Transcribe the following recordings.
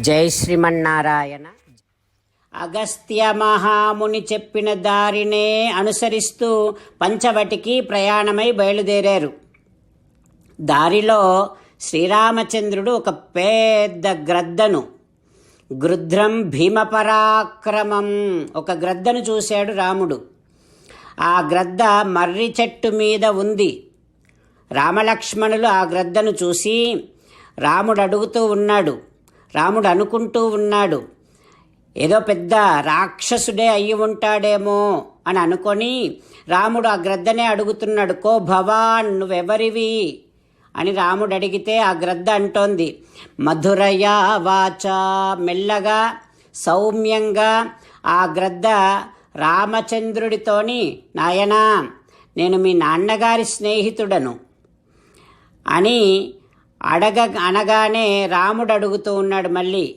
జై శ్రీమన్నారాయణ. అగస్త్య మహాముని చెప్పిన దారినే అనుసరిస్తూ పంచవటికి ప్రయాణమై బయలుదేరారు. దారిలో శ్రీరామచంద్రుడు ఒక పెద్ద గ్రద్దను గృధ్రం భీమపరాక్రమం ఒక గ్రద్దను చూశాడు రాముడు. ఆ గ్రద్ద మర్రి చెట్టు మీద ఉంది. రామలక్ష్మణులు ఆ గ్రద్దను చూసి రాముడు అడుగుతూ ఉన్నాడు రాముడు అనుకుంటూ ఉన్నాడు. ఏదో పెద్ద రాక్షసుడే అయ్యి ఉంటాడేమో అని అనుకొని రాముడు ఆ గ్రద్దనే అడుగుతున్నాడు కో భవాన్ నువ్వెవరివి? అని రాముడు అడిగితే ఆ గ్రద్ద అంటోంది మధురయా వాచ. మెల్లగా సౌమ్యంగా ఆ గ్రద్ద రామచంద్రుడితోని నాయనా నేను మీ నాన్నగారి స్నేహితుడను అని అడగ అనగానే రాముడు అడుగుతూ ఉన్నాడు మళ్ళీ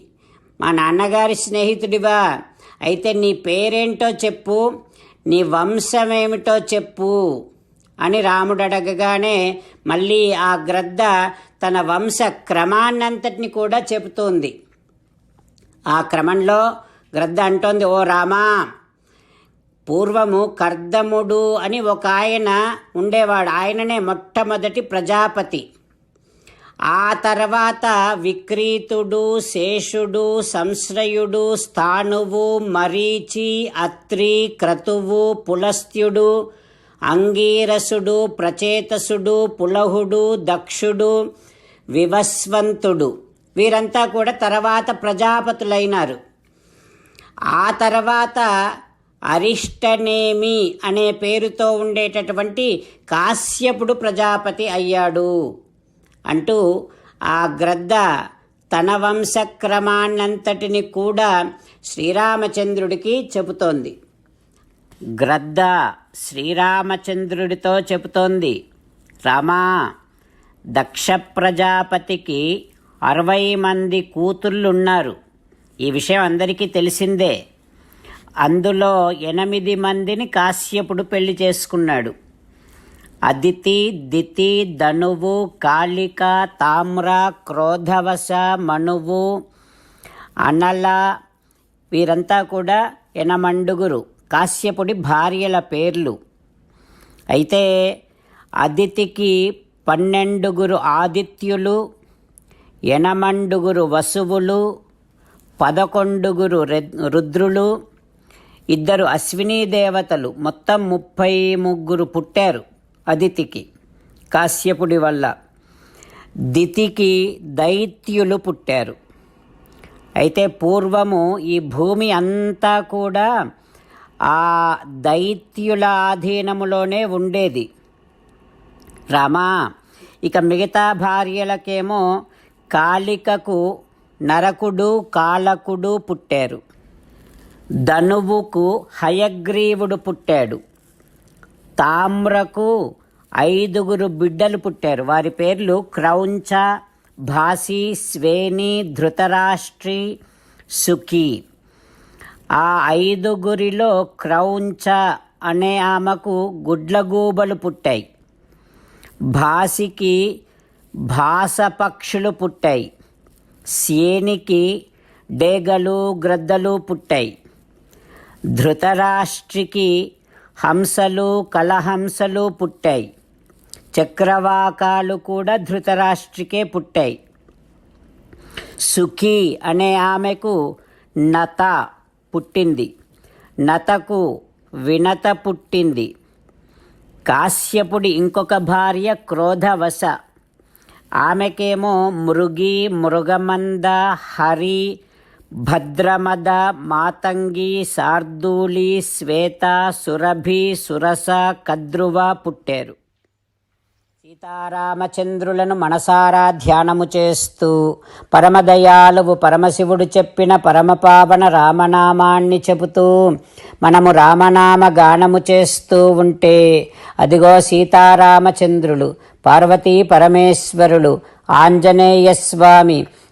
మా నాన్నగారి స్నేహితుడివా అయితే నీ పేరేంటో చెప్పు నీ వంశమేమిటో చెప్పు అని రాముడు అడగగానే మళ్ళీ ఆ గ్రద్ద తన వంశ క్రమాన్నంతటిని కూడా చెబుతోంది. ఆ క్రమంలో గ్రద్ద అంటోంది ఓ రామా పూర్వము కర్దముడు అని ఒక ఆయన ఉండేవాడు. ఆయననే మొట్టమొదటి ప్రజాపతి. ఆ తర్వాత విక్రీతుడు శేషుడు సంశ్రయుడు స్థాణువు మరీచి అత్రి క్రతువు పులస్త్యుడు అంగీరసుడు ప్రచేతసుడు పులహుడు దక్షుడు వివస్వంతుడు. వీరంతా కూడా తర్వాత ప్రజాపతులైనారు. ఆ తర్వాత అరిష్టనేమి అనే పేరుతో ఉండేటటువంటి కాశ్యపుడు ప్రజాపతి అయ్యాడు. అంటూ ఆ గ్రద్ద తన వంశక్రమాన్నంతటిని కూడా శ్రీరామచంద్రుడికి చెబుతోంది. గ్రద్ద శ్రీరామచంద్రుడితో చెబుతోంది రామా దక్ష ప్రజాపతికి అరవై మంది కూతుళ్ళున్నారు. ఈ విషయం అందరికీ తెలిసిందే. అందులో ఎనిమిది మందిని కాశ్యపుడు పెళ్ళి చేసుకున్నాడు. అదితి దితి ధనువు కాళిక తామ్ర క్రోధవశ మనువు అనల వీరంతా కూడా ఎనమండుగురు. కాశ్యపుడి భార్యల పేర్లు. అయితే అదితికి పన్నెండుగురు ఆదిత్యులు ఎనమండుగురు వసువులు పదకొండుగురు రుద్రులు ఇద్దరు అశ్వినీ దేవతలు. మొత్తం ముప్పై ముగ్గురు పుట్టారు. అదితికి కాశ్యపుడి వల్ల. దితికి దైత్యులు పుట్టారు. అయితే పూర్వము ఈ భూమి అంతా కూడా ఆ దైత్యుల ఆధీనములోనే ఉండేది. రామా ఇక మిగతా భార్యలకేమో కాళికకు నరకుడు కాలకుడు పుట్టారు. ధనువుకు హయగ్రీవుడు పుట్టాడు. తామ్రకు ఐదుగురు బిడ్డలు పుట్టారు. వారి పేర్లు క్రౌంచ భాసి స్వేని ధృతరాష్ట్రి సుఖి. ఆ ఐదుగురిలో క్రౌంచ అనే ఆమెకు గుడ్లగూబలు పుట్టాయి. భాసికి భాసపక్షులు పుట్టాయి. సేనికి డేగలు గ్రద్దలు పుట్టాయి. ధృతరాష్ట్రికి హంసలు కలహంసలు పుట్టాయి. చక్రవాకాలు కూడా ధృతరాష్ట్రికే పుట్టాయి. సుఖి అనే ఆమెకు నత పుట్టింది. నతకు వినత పుట్టింది. కాశ్యపుడి ఇంకొక భార్య క్రోధవశ. ఆమెకేమో మృగి మృగమంద హరి భద్రమద మాతంగి శార్దూలి శ్వేత సురభి సురస కద్రువ పుట్టారు. సీతారామచంద్రులను మనసారా ధ్యానము చేస్తూ పరమదయాలువు పరమశివుడు చెప్పిన పరమపావన రామనామాన్ని చెబుతూ మనము రామనామ గానము చేస్తూ ఉంటే అదిగో సీతారామచంద్రులు పార్వతీ పరమేశ్వరులు ఆంజనేయ స్వామి